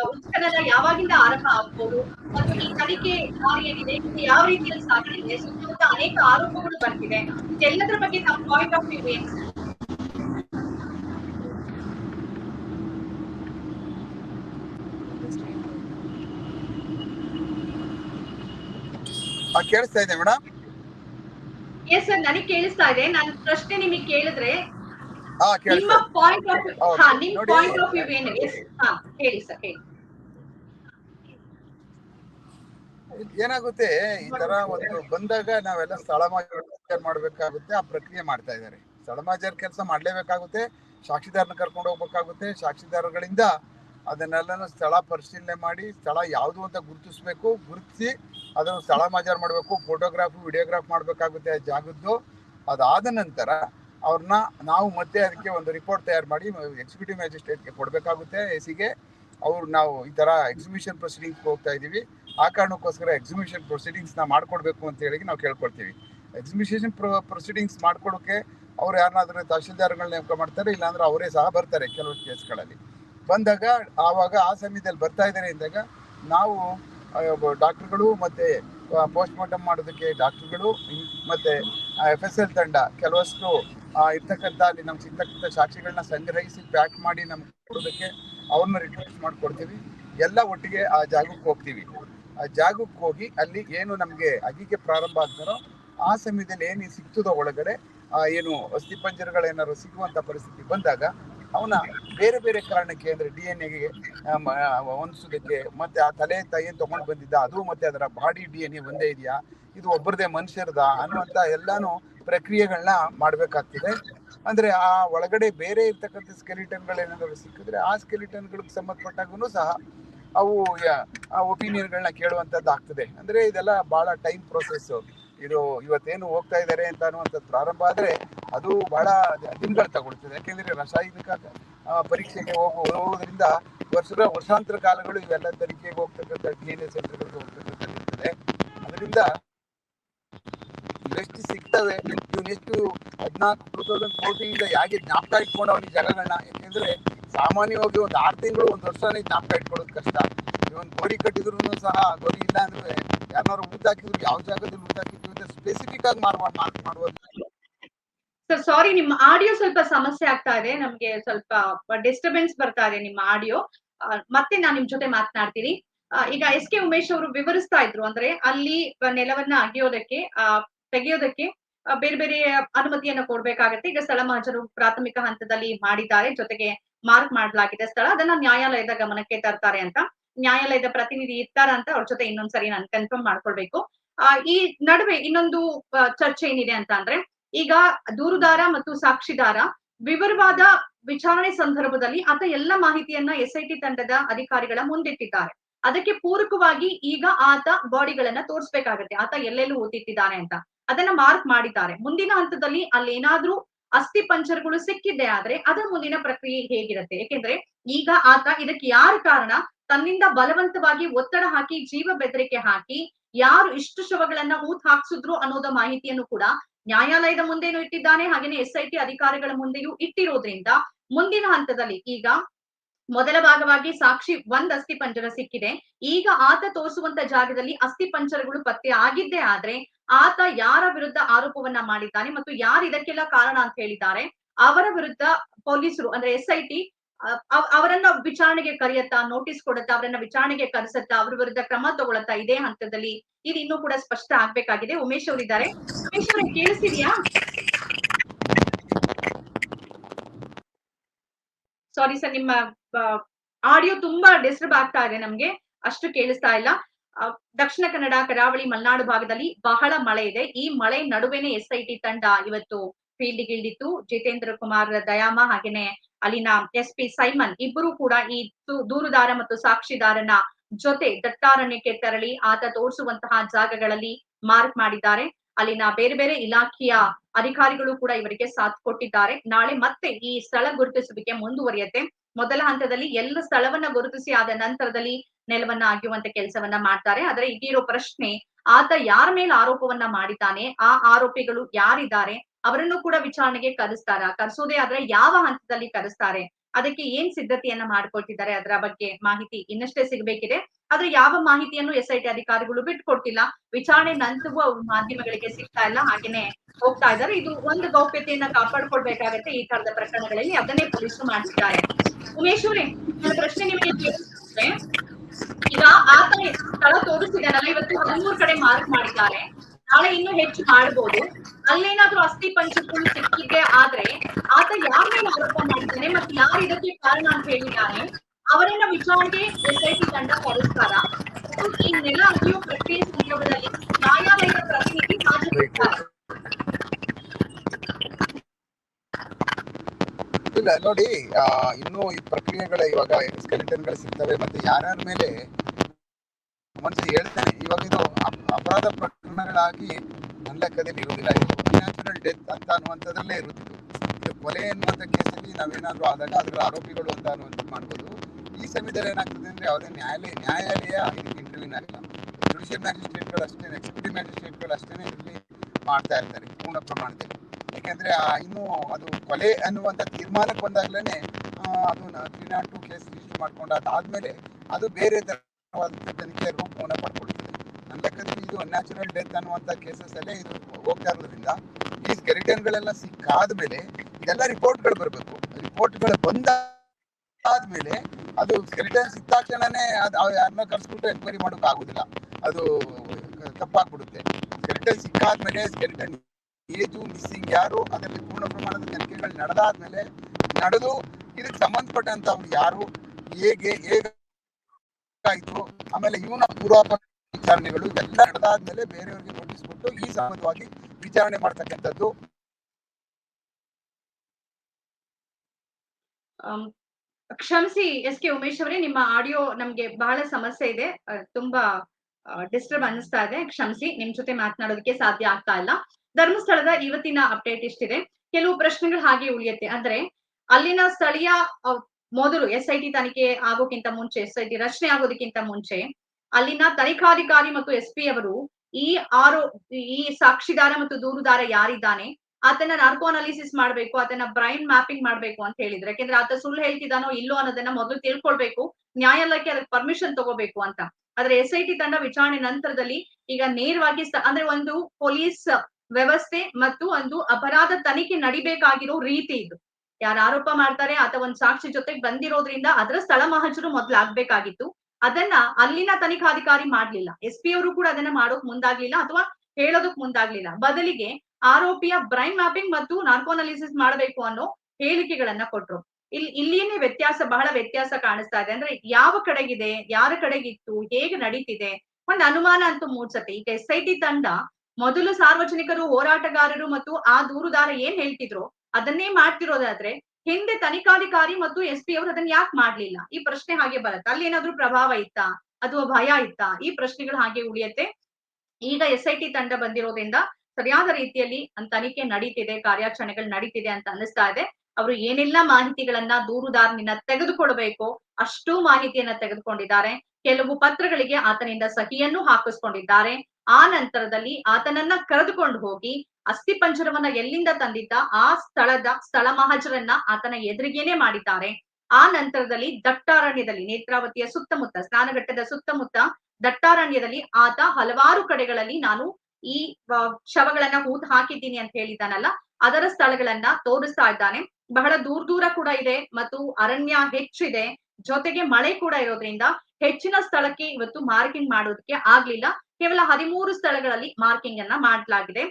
[SPEAKER 1] ಉತ್ಖನನ ಯಾವಾಗಿಂದ ಆರಂಭ ಆಗ್ಬೋದು? ಮತ್ತು ಈ ತನಿಖೆ ಏನಿದೆ? ಇದು ಯಾವ ರೀತಿಯಲ್ಲಿ ಸಾಗಲಿದೆ? ಸುತ್ತಮುತ್ತ ಅನೇಕ ಆರೋಪಗಳು ಬರ್ತಿದೆ ಇದೆಲ್ಲದರ ಬಗ್ಗೆ ನಮ್ಮ ಪಾಯಿಂಟ್ ಆಫ್ ವ್ಯೂ ಏನು
[SPEAKER 2] ಆ, ಕೇಳಿಸ್ತಾ ಇದೆ ಮೇಡಮ್
[SPEAKER 1] ಎಸ್ ಸರ್ ನನಗೆ ಕೇಳಿಸ್ತಾ ಇದೆ. ನಾನು ಪ್ರಶ್ನೆ ನಿಮಗೆ ಕೇಳಿದ್ರೆ ನಿಮ್ಮ ಪಾಯಿಂಟ್ ಆಫ್
[SPEAKER 2] ಹೌದು.
[SPEAKER 1] ಹಾ ನಿಮ್ ಪಾಯಿಂಟ್ ಆಫ್ ವ್ಯೂ ಏನು ಎಸ್ ಹಾ ಹೇಳಿ ಸರ್ ಹೇಳಿ.
[SPEAKER 2] ಏನಾಗುತ್ತೆ ಈ ತರ ಒಂದು ಬಂದಾಗ ನಾವೆಲ್ಲ ಸ್ಥಳ ಮಾಜರ್ ಮಾಡ್ಬೇಕಾಗುತ್ತೆ ಆ ಪ್ರಕ್ರಿಯೆ ಮಾಡ್ತಾ ಇದ್ದಾರೆ. ಸ್ಥಳ ಮಾಜರ್ ಕೆಲಸ ಮಾಡ್ಲೇಬೇಕಾಗುತ್ತೆ ಸಾಕ್ಷಿದಾರನ ಕರ್ಕೊಂಡು ಹೋಗ್ಬೇಕಾಗುತ್ತೆ ಸಾಕ್ಷಿದಾರಗಳಿಂದ ಅದನ್ನೆಲ್ಲನೂ ಸ್ಥಳ ಪರಿಶೀಲನೆ ಮಾಡಿ, ಸ್ಥಳ ಯಾವುದು ಅಂತ ಗುರುತಿಸ್ಬೇಕು, ಗುರುತಿಸಿ ಅದನ್ನು ಸ್ಥಳ ಮಾಜಾರು ಮಾಡಬೇಕು ಫೋಟೋಗ್ರಾಫ್ ವಿಡಿಯೋಗ್ರಾಫ್ ಮಾಡಬೇಕಾಗುತ್ತೆ ಆ ಜಾಗದ್ದು. ಅದಾದ ನಂತರ ಅವ್ರನ್ನ ನಾವು ಮತ್ತೆ ಅದಕ್ಕೆ ಒಂದು ರಿಪೋರ್ಟ್ ತಯಾರು ಮಾಡಿ ಎಕ್ಸಿಕ್ಯೂಟಿವ್ ಮ್ಯಾಜಿಸ್ಟ್ರೇಟ್ಗೆ ಕೊಡಬೇಕಾಗುತ್ತೆ ಎಸಿಗೆ. ಅವ್ರು ನಾವು ಈ ಥರ ಎಕ್ಸಿಬಿಷನ್ ಪ್ರೊಸೀಡಿಂಗ್ಸ್ ಹೋಗ್ತಾ ಇದ್ದೀವಿ. ಆ ಕಾರಣಕ್ಕೋಸ್ಕರ ಎಕ್ಸಿಬಿಷನ್ ಪ್ರೊಸೀಡಿಂಗ್ಸ್ನ ಮಾಡಿಕೊಡ್ಬೇಕು ಅಂತ ಹೇಳಿ ನಾವು ಕೇಳ್ಕೊಳ್ತೀವಿ. ಎಕ್ಸಿಬಿಷನ್ ಪ್ರೊಸೀಡಿಂಗ್ಸ್ ಮಾಡ್ಕೊಡೋಕೆ ಅವ್ರು ಯಾರನ್ನಾದ್ರೂ ತಹಶೀಲ್ದಾರ್ಗಳನ್ನ ನೇಮಕ ಮಾಡ್ತಾರೆ, ಇಲ್ಲಾಂದ್ರೆ ಅವರೇ ಸಹ ಬರ್ತಾರೆ ಕೆಲವು ಕೇಸ್ಗಳಲ್ಲಿ ಬಂದಾಗ ಆವಾಗ ಆ ಸಮಯದಲ್ಲಿ ಬರ್ತಾ ಇದ್ದಾರೆ ಅಂದಾಗ ನಾವು ಡಾಕ್ಟರ್ಗಳು ಮತ್ತೆ ಪೋಸ್ಟ್ ಮಾರ್ಟಮ್ ಮಾಡೋದಕ್ಕೆ ಡಾಕ್ಟರ್ಗಳು ಮತ್ತೆ ಎಫ್ ಎಸ್ ಎಲ್ ತಂಡ ಕೆಲವಷ್ಟು ಇರ್ತಕ್ಕಂಥ ಅಲ್ಲಿ ನಮ್ಗೆ ಸಿಗ್ತಕ್ಕಂಥ ಸಾಕ್ಷಿಗಳನ್ನ ಸಂಗ್ರಹಿಸಿ ಪ್ಯಾಕ್ ಮಾಡಿ ನಮ್ಗೆ ಕೊಡೋದಕ್ಕೆ ಅವ್ರನ್ನ ರಿಕ್ವೆಸ್ಟ್ ಮಾಡಿಕೊಡ್ತೀವಿ. ಎಲ್ಲ ಒಟ್ಟಿಗೆ ಆ ಜಾಗಕ್ಕೆ ಹೋಗ್ತೀವಿ. ಆ ಜಾಗಕ್ಕೆ ಹೋಗಿ ಅಲ್ಲಿ ಏನು ನಮಗೆ ಅಗಿಗೆ ಪ್ರಾರಂಭ ಆಗ್ತಾರೋ ಆ ಸಮಯದಲ್ಲಿ ಏನು ಸಿಗ್ತದೋ ಒಳಗಡೆ, ಆ, ಏನು ಅಸ್ಥಿಪಂಜರಗಳೇನಾದ್ರು ಸಿಗುವಂಥ ಪರಿಸ್ಥಿತಿ ಬಂದಾಗ ಅವನ ಬೇರೆ ಬೇರೆ ಕಾರಣಕ್ಕೆ ಅಂದ್ರೆ ಡಿ ಎನ್ ಎಗೆ ಹೊಂದಿಸೋದಕ್ಕೆ ಮತ್ತೆ ಆ ತಲೆ ತಾಯಿ ತಗೊಂಡು ಬಂದಿದ್ದ, ಅದು ಮತ್ತೆ ಅದರ ಬಾಡಿ ಡಿ ಎನ್ ಎ ಒಂದೇ ಇದೆಯಾ? ಇದು ಒಬ್ಬರದೇ ಮನುಷ್ಯರದ? ಅನ್ನುವಂತ ಎಲ್ಲಾನು ಪ್ರಕ್ರಿಯೆಗಳನ್ನ ಮಾಡ್ಬೇಕಾಗ್ತದೆ. ಅಂದ್ರೆ ಆ ಒಳಗಡೆ ಬೇರೆ ಇರ್ತಕ್ಕಂಥ ಸ್ಕೆಲಿಟನ್ಗಳೇನಾದ್ರು ಸಿಕ್ಕಿದ್ರೆ ಆ ಸ್ಕೆಲಿಟನ್ಗಳಿಗೆ ಸಂಬಂಧಪಟ್ಟಾಗೂ ಸಹ ಅವು ಒಪಿನಿಯನ್ಗಳನ್ನ ಕೇಳುವಂತದ್ದು ಆಗ್ತದೆ ಅಂದ್ರೆ ಇದೆಲ್ಲ ಬಹಳ ಟೈಮ್ ಪ್ರೊಸೆಸ್ ಇದು ಇವತ್ತೇನು ಹೋಗ್ತಾ ಇದ್ದಾರೆ ಅಂತ ಅನ್ನುವಂಥದ್ದು ಪ್ರಾರಂಭ ಆದ್ರೆ ಅದು ಬಹಳ ದಿನಗಳು ತಗೊಳ್ತದೆ. ಯಾಕೆಂದ್ರೆ ರಾಸಾಯನಿಕ ಪರೀಕ್ಷೆಗೆ ಹೋಗುವ ಹೋಗೋದ್ರಿಂದ ವರ್ಷದ ವರ್ಷಾಂತರ ಕಾಲಗಳು ಇವೆಲ್ಲ ತನಿಖೆಗೆ ಹೋಗ್ತಕ್ಕಂಥ ಡಿ ಎನ್ ಎ ಸೆಂಟರ್ಗಳಿಗೆ ಅದರಿಂದ ಇವೆಷ್ಟು ಸಿಗ್ತವೆ ಇವನೆಷ್ಟು ಹದಿನಾಲ್ಕು ಟೂ ತೌಸಂಡ್ ಫೋರ್ಟೀನ್ ಹೇಗೆ ಜ್ಞಾಪಕ ಇಟ್ಕೊಂಡು ಜಾಗಗಳನ್ನ ಯಾಕೆಂದ್ರೆ ಸಾಮಾನ್ಯವಾಗಿ ಒಂದು ಆರು ತಿಂಗಳು, ಒಂದು ವರ್ಷನೇ ಜ್ಞಾಪಕ ಇಟ್ಕೊಳ್ಳೋದು ಕಷ್ಟ. ಇವನ್ ಗೋಡಿ ಕಟ್ಟಿದ್ರು ಸಹ ಗೋಡಿ ಇಲ್ಲ ಅಂದ್ರೆ ಯಾರು ಊಟ ಹಾಕಿದ್ರು, ಯಾವ ಜಾಗದಲ್ಲಿ ಊಟ ಹಾಕಿದ್ರು ಅಂತ ಸ್ಪೆಸಿಫಿಕ್ ಆಗಿ ಮಾಡುವ
[SPEAKER 1] ಸರ್ ಸಾರಿ ನಿಮ್ಮ ಆಡಿಯೋ ಸ್ವಲ್ಪ ಸಮಸ್ಯೆ ಆಗ್ತಾ ಇದೆ. ನಮ್ಗೆ ಸ್ವಲ್ಪ ಡಿಸ್ಟರ್ಬೆನ್ಸ್ ಬರ್ತಾ ಇದೆ ನಿಮ್ಮ ಆಡಿಯೋ ಮತ್ತೆ ನಾನು ನಿಮ್ ಜೊತೆ ಮಾತನಾಡ್ತೀನಿ. ಈಗ ಎಸ್ ಕೆ ಉಮೇಶ್ ಅವರು ವಿವರಿಸ್ತಾ ಇದ್ರು ಅಂದ್ರೆ ಅಲ್ಲಿ ನೆಲವನ್ನ ಅಗಿಯೋದಕ್ಕೆ ತೆಗೆಯೋದಕ್ಕೆ ಬೇರೆ ಬೇರೆ ಅನುಮತಿಯನ್ನ ಕೊಡ್ಬೇಕಾಗತ್ತೆ. ಈಗ ಸ್ಥಳ ಮಹಜರು ಪ್ರಾಥಮಿಕ ಹಂತದಲ್ಲಿ ಮಾಡಿದ್ದಾರೆ. ಜೊತೆಗೆ ಮಾರ್ಕ್ ಮಾಡಲಾಗಿದೆ ಸ್ಥಳ. ಅದನ್ನ ನ್ಯಾಯಾಲಯದ ಗಮನಕ್ಕೆ ತರ್ತಾರೆ ಅಂತ. ನ್ಯಾಯಾಲಯದ ಪ್ರತಿನಿಧಿ ಇರ್ತಾರ ಅಂತ ಅವ್ರ ಜೊತೆ ಇನ್ನೊಂದ್ಸರಿ ನಾನು ಕನ್ಫರ್ಮ್ ಮಾಡ್ಕೊಳ್ಬೇಕು. ಆ, ಈ ನಡುವೆ ಇನ್ನೊಂದು ಚರ್ಚೆ ಏನಿದೆ ಅಂತ ಅಂದ್ರೆ, ಈಗ ದೂರುದಾರ ಮತ್ತು ಸಾಕ್ಷಿದಾರ ವಿವರವಾದ ವಿಚಾರಣೆ ಸಂದರ್ಭದಲ್ಲಿ ಆತ ಎಲ್ಲ ಮಾಹಿತಿಯನ್ನ ಎಸ್ ಐ ಟಿ ತಂಡದ ಅಧಿಕಾರಿಗಳ ಮುಂದಿಟ್ಟಿದ್ದಾರೆ. ಅದಕ್ಕೆ ಪೂರಕವಾಗಿ ಈಗ ಆತ ಬಾಡಿಗಳನ್ನ ತೋರಿಸ್ಬೇಕಾಗತ್ತೆ. ಆತ ಎಲ್ಲೆಲ್ಲೂ ಓದಿಟ್ಟಿದ್ದಾನೆ ಅಂತ. ಅದನ್ನ ಮಾರ್ಕ್ ಮಾಡಿದ್ದಾರೆ. ಮುಂದಿನ ಹಂತದಲ್ಲಿ ಅಲ್ಲಿ ಏನಾದ್ರೂ ಅಸ್ಥಿ ಪಂಚರ್ಗಳು ಸಿಕ್ಕಿದ್ದೆ ಆದ್ರೆ ಅದರ ಮುಂದಿನ ಪ್ರಕ್ರಿಯೆ ಹೇಗಿರುತ್ತೆ? ಯಾಕೆಂದ್ರೆ ಈಗ ಆತ ಇದಕ್ಕೆ ಯಾರು ಕಾರಣ? ತನ್ನಿಂದ ಬಲವಂತವಾಗಿ ಒತ್ತಡ ಹಾಕಿ, ಜೀವ ಬೆದರಿಕೆ ಹಾಕಿ, ಯಾರು ಇಷ್ಟು ಶವಗಳನ್ನ ಊತ್ ಹಾಕ್ಸಿದ್ರು ಅನ್ನೋದ ಮಾಹಿತಿಯನ್ನು ಕೂಡ ನ್ಯಾಯಾಲಯದ ಮುಂದೆನೂ ಇಟ್ಟಿದ್ದಾನೆ ಹಾಗೇನೆ ಎಸ್ ಐ ಟಿ ಅಧಿಕಾರಿಗಳ ಮುಂದೆಯೂ ಇಟ್ಟಿರೋದ್ರಿಂದ ಮುಂದಿನ ಹಂತದಲ್ಲಿ ಈಗ ಮೊದಲ ಭಾಗವಾಗಿ ಸಾಕ್ಷಿ ಒಂದ್ ಅಸ್ಥಿ ಪಂಜರ ಸಿಕ್ಕಿದೆ. ಈಗ ಆತ ತೋರಿಸುವಂತ ಜಾಗದಲ್ಲಿ ಅಸ್ಥಿ ಪಂಜರಗಳು ಪತ್ತೆ ಆಗಿದ್ದೇ ಆದ್ರೆ ಆತ ಯಾರ ವಿರುದ್ಧ ಆರೋಪವನ್ನ ಮಾಡಿದ್ದಾನೆ ಮತ್ತು ಯಾರು ಇದಕ್ಕೆಲ್ಲ ಕಾರಣ ಅಂತ ಹೇಳಿದ್ದಾರೆ. ಅವರ ವಿರುದ್ಧ ಪೊಲೀಸರು ಅಂದ್ರೆ ಎಸ್ ಐ ಟಿ ಅವರನ್ನ ವಿಚಾರಣೆಗೆ ಕರೆಯತ್ತಾ, ನೋಟಿಸ್ ಕೊಡತ್ತಾ, ಅವರನ್ನ ವಿಚಾರಣೆಗೆ ಕರೆಸತ್ತಾ, ಅವ್ರ ವಿರುದ್ಧ ಕ್ರಮ ತಗೊಳತ್ತಾ ಇದೇ ಹಂತದಲ್ಲಿ ಇದು ಇನ್ನೂ ಕೂಡ ಸ್ಪಷ್ಟ ಆಗ್ಬೇಕಾಗಿದೆ. ಉಮೇಶ್ ಅವರಿದ್ದಾರೆ. ಉಮೇಶ್ ಅವರೇ, ಕೇಳಿಸ್ತಿದ್ಯಾ? ಸಾರಿ ಸರ್ ನಿಮ್ಮ ಆಡಿಯೋ ತುಂಬಾ ಡಿಸ್ಟರ್ಬ್ ಆಗ್ತಾ ಇದೆ ನಮ್ಗೆ. ಅಷ್ಟು ಕೇಳಿಸ್ತಾ ಇಲ್ಲ. ದಕ್ಷಿಣ ಕನ್ನಡ, ಕರಾವಳಿ, ಮಲ್ನಾಡು ಭಾಗದಲ್ಲಿ ಬಹಳ ಮಳೆ ಇದೆ. ಈ ಮಳೆ ನಡುವೆನೆ ಎಸ್ ಐ ಟಿ ತಂಡ ಇವತ್ತು ಫೀಲ್ಡ್ ಇಳಿದಿತ್ತು. ಜಿತೇಂದ್ರ ಕುಮಾರ್ ದಯಾಮ ಹಾಗೇನೆ ಅಲ್ಲಿನ ಎಸ್ ಪಿ ಸೈಮನ್ ಇಬ್ಬರು ಕೂಡ ಈ ದೂರುದಾರ ಮತ್ತು ಸಾಕ್ಷಿದಾರನ ಜೊತೆ ದಟ್ಟಾರಣ್ಯಕ್ಕೆ ತೆರಳಿ ಆತ ತೋರಿಸುವಂತಹ ಜಾಗಗಳಲ್ಲಿ ಮಾರ್ಕ್ ಮಾಡಿದ್ದಾರೆ. ಅಲ್ಲಿನ ಬೇರೆ ಬೇರೆ ಇಲಾಖೆಯ ಅಧಿಕಾರಿಗಳು ಕೂಡ ಇವರಿಗೆ ಸಾಥ್ ಕೊಟ್ಟಿದ್ದಾರೆ. ನಾಳೆ ಮತ್ತೆ ಈ ಸ್ಥಳ ಗುರುತಿಸುವಿಕೆ ಮುಂದುವರಿಯುತ್ತೆ. ಮೊದಲ ಹಂತದಲ್ಲಿ ಎಲ್ಲ ಸ್ಥಳವನ್ನ ಗುರುತಿಸಿ ಆದ ನಂತರದಲ್ಲಿ ನೆಲವನ್ನ ಅಗೆಯುವಂತ ಕೆಲಸವನ್ನ ಮಾಡ್ತಾರೆ. ಆದ್ರೆ ಇದೀರೋ ಪ್ರಶ್ನೆ, ಆತ ಯಾರ ಮೇಲೆ ಆರೋಪವನ್ನ ಮಾಡಿದ್ದಾನೆ? ಆ ಆರೋಪಿಗಳು ಯಾರಿದ್ದಾರೆ? ಅವರನ್ನು ಕೂಡ ವಿಚಾರಣೆಗೆ ಕರೆಸ್ತಾರ? ಕರೆಸೋದೇ ಆದ್ರೆ ಯಾವ ಹಂತದಲ್ಲಿ ಕರೆಸ್ತಾರೆ? ಅದಕ್ಕೆ ಏನ್ ಸಿದ್ಧತೆಯನ್ನ ಮಾಡ್ಕೊಳ್ತಿದ್ದಾರೆ ಅದರ ಬಗ್ಗೆ ಮಾಹಿತಿ ಇನ್ನಷ್ಟೇ ಸಿಗಬೇಕಿದೆ. ಆದ್ರೆ ಯಾವ ಮಾಹಿತಿಯನ್ನು ಎಸ್ ಐ ಟಿ ಅಧಿಕಾರಿಗಳು ಬಿಟ್ಕೊಟ್ಟಿಲ್ಲ. ವಿಚಾರಣೆ ನಂತರವೂ ಮಾಧ್ಯಮಗಳಿಗೆ ಸಿಗ್ತಾ ಇಲ್ಲ. ಹಾಗೇನೆ ಹೋಗ್ತಾ ಇದ್ದಾರೆ. ಇದು ಒಂದು ಗೌಪ್ಯತೆಯನ್ನ ಕಾಪಾಡ್ಕೊಳ್ಬೇಕಾಗತ್ತೆ ಈ ತರದ ಪ್ರಕರಣಗಳಲ್ಲಿ. ಅದನ್ನೇ ಪೊಲೀಸರು ಮಾಡಿಸಿದ್ದಾರೆ ಉಮೇಶ್ ಅವರೇ ಪ್ರಶ್ನೆ ನಿಮಗೆ ಈಗ ಆತ ಸ್ಥಳ ತೋರಿಸಿದಾನಲ್ಲ ಇವತ್ತು ಹದಿಮೂರು ಕಡೆ ಮಾರ್ಕ್ ಮಾಡಿದ್ದಾರೆ. ನಾಳೆ ಇನ್ನೂ ಹೆಚ್ಚು ಮಾಡಬಹುದು ಅಲ್ಲೇನಾದ್ರೂ ಅಸ್ಥಿ ಪಂಚಗಳು ಸಿಕ್ಕಿದೆ ಆದ್ರೆ ಆತ ಯಾರ ಮೇಲೆ ಆರೋಪ ಮಾಡಿದ್ದಾನೆ ಮತ್ತೆ ಯಾರು ಇದಕ್ಕೆ ಕಾರಣ ಅಂತ ಹೇಳಿದ್ದಾನೆ ಅವರನ್ನ ವಿಚಾರಣೆಗೆ ಎಸ್ಐಟಿ ತಂಡ ಕರೆಸ್ತಾರ. ಮತ್ತು ಈ ನೆಲ ಅಗೆಯುವ ಪ್ರಕ್ರಿಯೆ ಸಂದರ್ಭದಲ್ಲಿ ನ್ಯಾಯಾಲಯದ ಪ್ರತಿನಿಧಿ ಹಾಜರಿರ್ತಾರೆ
[SPEAKER 2] ಇಲ್ಲ ನೋಡಿ ಆ, ಇನ್ನೂ ಈ ಪ್ರಕ್ರಿಯೆಗಳ ಇವಾಗ ಸ್ಕೆಲಿಟನ್ಗಳು ಸಿಗ್ತವೆ ಮತ್ತೆ ಯಾರ್ಯಾರ ಮೇಲೆ ಲೆಕ್ಕದಲ್ಲಿ ಇರುವುದಿಲ್ಲ ನ್ಯಾಚುರಲ್ ಡೆತ್ ಅಂತ ಅನ್ನುವಂಥದ್ರಲ್ಲೇ ಇರುತ್ತಿತ್ತು. ಕೊಲೆ ಎನ್ನುವಂಥ ಕೇಸಲ್ಲಿ ನಾವೇನಾದರೂ ಆದಾಗ ಅದರ ಆರೋಪಿಗಳು ಅಂತ ಅನ್ನುವಂಥದ್ದು ಮಾಡ್ಬೋದು. ಈ ಸಮಯದಲ್ಲಿ ಏನಾಗ್ತದೆ ಅಂದರೆ ಯಾವುದೇ ನ್ಯಾಯಾಲಯ ನ್ಯಾಯಾಲಯ ಇದಕ್ಕೆ ಇಂಟರ್ವ್ಯೂನ್ ಆಗಿಲ್ಲ ಜುಡಿಷಿಯಲ್ ಮ್ಯಾಜಿಸ್ಟ್ರೇಟ್ಗಳು ಅಷ್ಟೇ ಎಕ್ಸಿಕ್ಯೂಟಿವ್ ಮ್ಯಾಜಿಸ್ಟ್ರೇಟ್ಗಳು ಅಷ್ಟೇ ಇಲ್ಲಿ ಮಾಡ್ತಾ ಇರ್ತಾರೆ, ಪೂರ್ಣ ಪ್ರಮಾಣದಲ್ಲಿ. ಯಾಕೆಂದರೆ ಇನ್ನು ಅದು ಕೊಲೆ ಅನ್ನುವಂಥ ತೀರ್ಮಾನಕ್ಕೆ ಬಂದಾಗಲೇ ಅದು three nought two case register ಮಾಡ್ಕೊಂಡು ಅದಾದ್ಮೇಲೆ ಅದು ಬೇರೆ ತರವಾದಂಥ ತನಿಖೆಯ ರೂಪವನ್ನು ಲೆಕ್ಕದಲ್ಲಿ ಇದು ಅನ್ಯಾಚುರಲ್ ಡೆತ್ ಅನ್ನುವಂಥ ಕೇಸಸ್ ಅಲ್ಲೇ ಇದು ಹೋಗ್ತಾ ಇರೋದ್ರಿಂದ ಈ ಸ್ಕೆಲಿಟನ್ಗಳೆಲ್ಲ ಸಿಕ್ಕಾದ ಮೇಲೆ ಇದೆಲ್ಲ ರಿಪೋರ್ಟ್ಗಳು ಬರಬೇಕು. ರಿಪೋರ್ಟ್ಗಳು ಬಂದ ಆದ್ಮೇಲೆ ಅದು ಸ್ಕೆಲಿಟನ್ ಸಿಕ್ಕಾಕ್ಷಣನೇ ಅದು ಯಾರನ್ನ ಕರ್ಸ್ಬಿಟ್ಟು ಎನ್ಕ್ವೈರಿ ಮಾಡೋಕೆ ಆಗುದಿಲ್ಲ. ಅದು ತಪ್ಪಾಗ್ಬಿಡುತ್ತೆ. ಸ್ಕೆಲಿಟನ್ ಸಿಕ್ಕಾದ್ಮೇಲೆ ಸ್ಕೆಲಿಟನ್ ಏಜು ಮಿಸ್ಸಿಂಗ್ ಯಾರು, ಅದರಲ್ಲಿ ಪೂರ್ಣ ಪ್ರಮಾಣದ ತನಿಖೆಗಳು ನಡೆದಾದ್ಮೇಲೆ ನಡೆದು ಇದಕ್ಕೆ ಸಂಬಂಧಪಟ್ಟಂತವ್ರು ಯಾರು, ಹೇಗೆ, ಹೇಗಾಯ್ತು, ಆಮೇಲೆ ಇವನ ಪೂರ್ವಾಪ ವಿಚಾರಣೆಗಳು ಇವೆಲ್ಲ ನಡೆದಾದ್ಮೇಲೆ ಬೇರೆಯವರಿಗೆ ನೋಟಿಸ್ ಕೊಟ್ಟು ಈ ಸಂಬಂಧವಾಗಿ ವಿಚಾರಣೆ ಮಾಡ್ತಕ್ಕಂಥದ್ದು.
[SPEAKER 1] ಕ್ಷಮಿಸಿ ಎಸ್ ಕೆ ಉಮೇಶ್ ಅವರೇ, ನಿಮ್ಮ ಆಡಿಯೋ ನಮ್ಗೆ ಬಹಳ ಸಮಸ್ಯೆ ಇದೆ. ತುಂಬಾ ಡಿಸ್ಟರ್ಬ್ ಅನಿಸ್ತಾ ಇದೆ. ಕ್ಷಮಿಸಿ, ನಿಮ್ ಜೊತೆ ಮಾತನಾಡೋದಕ್ಕೆ ಸಾಧ್ಯ ಆಗ್ತಾ ಇಲ್ಲ. ಧರ್ಮಸ್ಥಳದ ಇವತ್ತಿನ ಅಪ್ಡೇಟ್ ಇಷ್ಟಿದೆ. ಕೆಲವು ಪ್ರಶ್ನೆಗಳು ಹಾಗೆ ಉಳಿಯುತ್ತೆ. ಅಂದ್ರೆ, ಅಲ್ಲಿನ ಸ್ಥಳೀಯ ಮೊದಲು ಎಸ್ ಐ ಟಿ ತನಿಖೆ ಆಗೋಕ್ಕಿಂತ ಮುಂಚೆ, ಎಸ್ ಐ ಟಿ ರಚನೆ ಆಗೋದಕ್ಕಿಂತ ಮುಂಚೆ ಅಲ್ಲಿನ ತನಿಖಾಧಿಕಾರಿ ಮತ್ತು ಎಸ್ ಪಿ ಅವರು ಈ ಆರೋ, ಈ ಸಾಕ್ಷಿದಾರ ಮತ್ತು ದೂರುದಾರ ಯಾರಿದ್ದಾನೆ, ಆತನ ನಾರ್ಕೋ ಅನಾಲಿಸಿಸ್ ಮಾಡ್ಬೇಕು, ಆತನ ಬ್ರೈನ್ ಮ್ಯಾಪಿಂಗ್ ಮಾಡ್ಬೇಕು ಅಂತ ಹೇಳಿದ್ರೆ. ಯಾಕೆಂದ್ರೆ ಆತ ಸುಳ್ಳು ಹೇಳ್ತಿದ್ದಾನೋ ಇಲ್ಲೋ ಅನ್ನೋದನ್ನ ಮೊದಲು ತಿಳ್ಕೊಳ್ಬೇಕು, ನ್ಯಾಯಾಲಯಕ್ಕೆ ಅದಕ್ಕೆ ಪರ್ಮಿಷನ್ ತಗೋಬೇಕು ಅಂತ. ಆದ್ರೆ ಎಸ್ ಐ ಟಿ ತಂಡ ವಿಚಾರಣೆ ನಂತರದಲ್ಲಿ ಈಗ ನೇರವಾಗಿ ಅಂದ್ರೆ ಒಂದು ಪೊಲೀಸ್ ವ್ಯವಸ್ಥೆ ಮತ್ತು ಒಂದು ಅಪರಾಧ ತನಿಖೆ ನಡಿಬೇಕಾಗಿರೋ ರೀತಿ ಇದು. ಯಾರು ಆರೋಪ ಮಾಡ್ತಾರೆ, ಆತ ಒಂದು ಸಾಕ್ಷಿ ಜೊತೆಗೆ ಬಂದಿರೋದ್ರಿಂದ ಅದರ ಸ್ಥಳ ಮಹಜರು ಮೊದ್ಲು ಆಗ್ಬೇಕಾಗಿತ್ತು ಅದನ್ನ ಅಲ್ಲಿನ ತನಿಖಾಧಿಕಾರಿ ಮಾಡ್ಲಿಲ್ಲ. ಎಸ್ ಪಿ ಅವರು ಕೂಡ ಅದನ್ನ ಮಾಡೋಕ್ ಮುಂದಾಗ್ಲಿಲ್ಲ ಅಥವಾ ಹೇಳೋದಕ್ ಮುಂದಾಗ್ಲಿಲ್ಲ. ಬದಲಿಗೆ ಆರೋಪಿಯ ಬ್ರೈನ್ ಮ್ಯಾಪಿಂಗ್ ಮತ್ತು ನಾರ್ಕೋನಾಲಿಸಿಸ್ ಮಾಡಬೇಕು ಅನ್ನೋ ಹೇಳಿಕೆಗಳನ್ನ ಕೊಟ್ರು. ಇಲ್ಲಿ ಇಲ್ಲಿನೇ ವ್ಯತ್ಯಾಸ, ಬಹಳ ವ್ಯತ್ಯಾಸ ಕಾಣಿಸ್ತಾ ಇದೆ. ಅಂದ್ರೆ ಯಾವ ಕಡೆಗಿದೆ, ಯಾರ ಕಡೆಗಿತ್ತು, ಹೇಗೆ ನಡೀತಿದೆ, ಒಂದು ಅನುಮಾನ ಅಂತೂ ಮೂಡ್ಸತ್ತೆ ಈಗ ಎಸ್ ಐ ಟಿ ತಂಡ ಮೊದಲು ಸಾರ್ವಜನಿಕರು, ಹೋರಾಟಗಾರರು ಮತ್ತು ಆ ದೂರುದಾರ ಏನ್ ಹೇಳ್ತಿದ್ರು, ಅದನ್ನೇ ಮಾಡ್ತಿರೋದಾದ್ರೆ ಹಿಂದೆ ತನಿಖಾಧಿಕಾರಿ ಮತ್ತು ಎಸ್ ಪಿ ಅವರು ಅದನ್ನ ಯಾಕೆ ಮಾಡ್ಲಿಲ್ಲ? ಈ ಪ್ರಶ್ನೆ ಹಾಗೆ ಬರುತ್ತೆ. ಅಲ್ಲಿ ಏನಾದ್ರೂ ಪ್ರಭಾವ ಇತ್ತಾ? ಅಥವಾ ಭಯ ಇತ್ತಾ? ಈ ಪ್ರಶ್ನೆಗಳು ಹಾಗೆ ಉಳಿಯತ್ತೆ. ಈಗ ಎಸ್ ಐ ಟಿ ತಂಡ ಬಂದಿರೋದ್ರಿಂದ ಸರಿಯಾದ ರೀತಿಯಲ್ಲಿ ತನಿಖೆ ನಡೀತಿದೆ, ಕಾರ್ಯಾಚರಣೆಗಳು ನಡೀತಿದೆ ಅಂತ ಅನಿಸ್ತಾ ಇದೆ. ಅವರು ಏನೆಲ್ಲ ಮಾಹಿತಿಗಳನ್ನ ದೂರುದಾರನಿಂದ ತೆಗೆದುಕೊಳ್ಬೇಕು, ಅಷ್ಟು ಮಾಹಿತಿಯನ್ನ ತೆಗೆದುಕೊಂಡಿದ್ದಾರೆ. ಕೆಲವು ಪತ್ರಗಳಿಗೆ ಆತನಿಂದ ಸಹಿಯನ್ನು ಹಾಕಿಸ್ಕೊಂಡಿದ್ದಾರೆ. ಆ ನಂತರದಲ್ಲಿ ಆತನನ್ನ ಕರೆದುಕೊಂಡು ಹೋಗಿ ಅಸ್ಥಿ ಪಂಜರವನ್ನ ಎಲ್ಲಿಂದ ತಂದಿದ್ದ? ಆ ಸ್ಥಳದ ಸ್ಥಳ ಮಹಾಜರನ್ನ ಆತನ ಎದುರಿಗೇನೆ ಮಾಡಿದ್ದಾರೆ. ಆ ನಂತರದಲ್ಲಿ ದಟ್ಟಾರಣ್ಯದಲ್ಲಿ ನೇತ್ರಾವತಿಯ ಸುತ್ತಮುತ್ತ, ಸ್ನಾನಘಟ್ಟದ ಸುತ್ತಮುತ್ತ ದಟ್ಟಾರಣ್ಯದಲ್ಲಿ ಆತ ಹಲವಾರು ಕಡೆಗಳಲ್ಲಿ ನಾನು ಈ ಶವಗಳನ್ನ ಹೂತ್ ಹಾಕಿದ್ದೀನಿ ಅಂತ ಹೇಳಿದ್ದಾನಲ್ಲ, ಅದರ ಸ್ಥಳಗಳನ್ನ ತೋರಿಸ್ತಾ ಇದ್ದಾನೆ. ಬಹಳ ದೂರ ದೂರ ಕೂಡ ಇದೆ ಮತ್ತು ಅರಣ್ಯ ಹೆಚ್ಚಿದೆ ಜೊತೆಗೆ ಮಳೆ ಕೂಡ ಇರೋದ್ರಿಂದ ಹೆಚ್ಚಿನ ಸ್ಥಳಕ್ಕೆ ಇವತ್ತು ಮಾರ್ಕಿಂಗ್ ಮಾಡೋದಕ್ಕೆ ಆಗ್ಲಿಲ್ಲ. ಕೇವಲ ಹದಿಮೂರು ಸ್ಥಳಗಳಲ್ಲಿ ಮಾರ್ಕಿಂಗ್ ಅನ್ನ ಮಾಡಲಾಗಿದೆ.